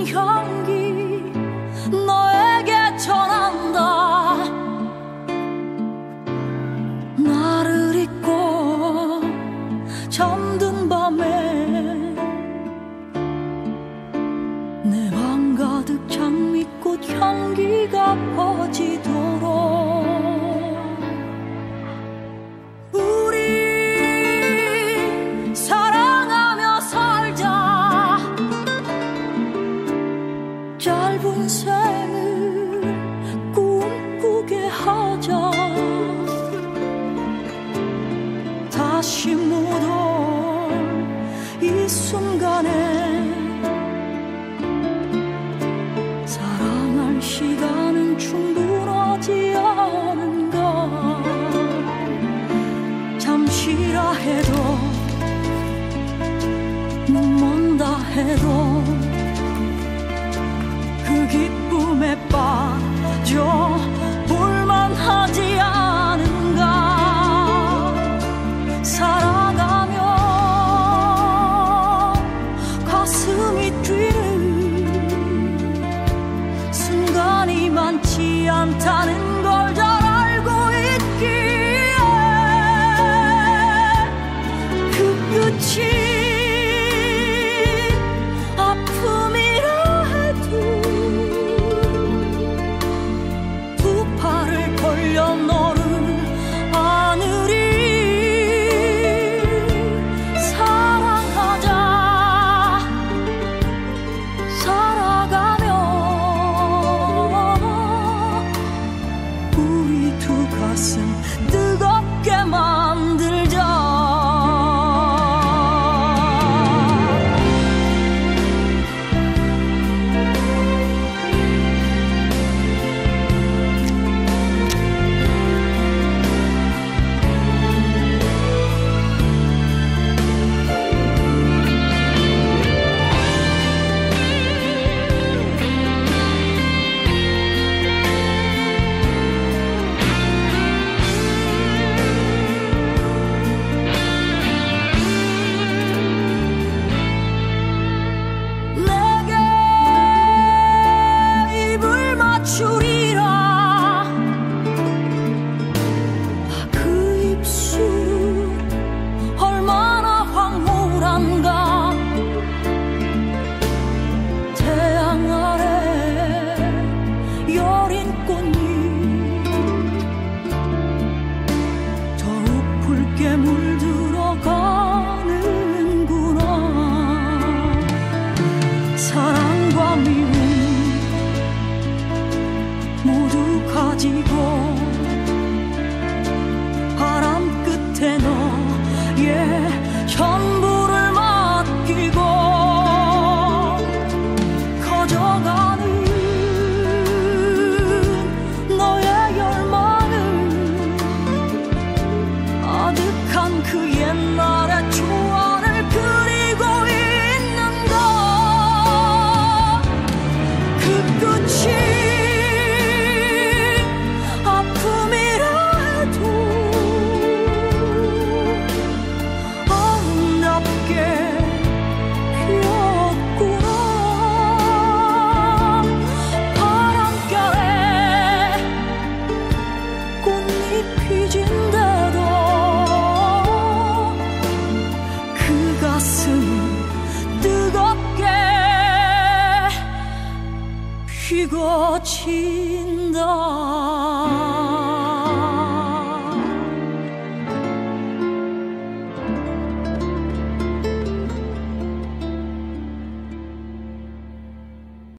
맡은 향기 너에게 전한다. 나를 잊고 잠든 밤에 내 맘 가득 장미꽃 향기가 퍼지도록 su I'm telling 우리 두 가슴 뜨겁게 만들자 사랑과 미움 모두 가지고 피고 친다.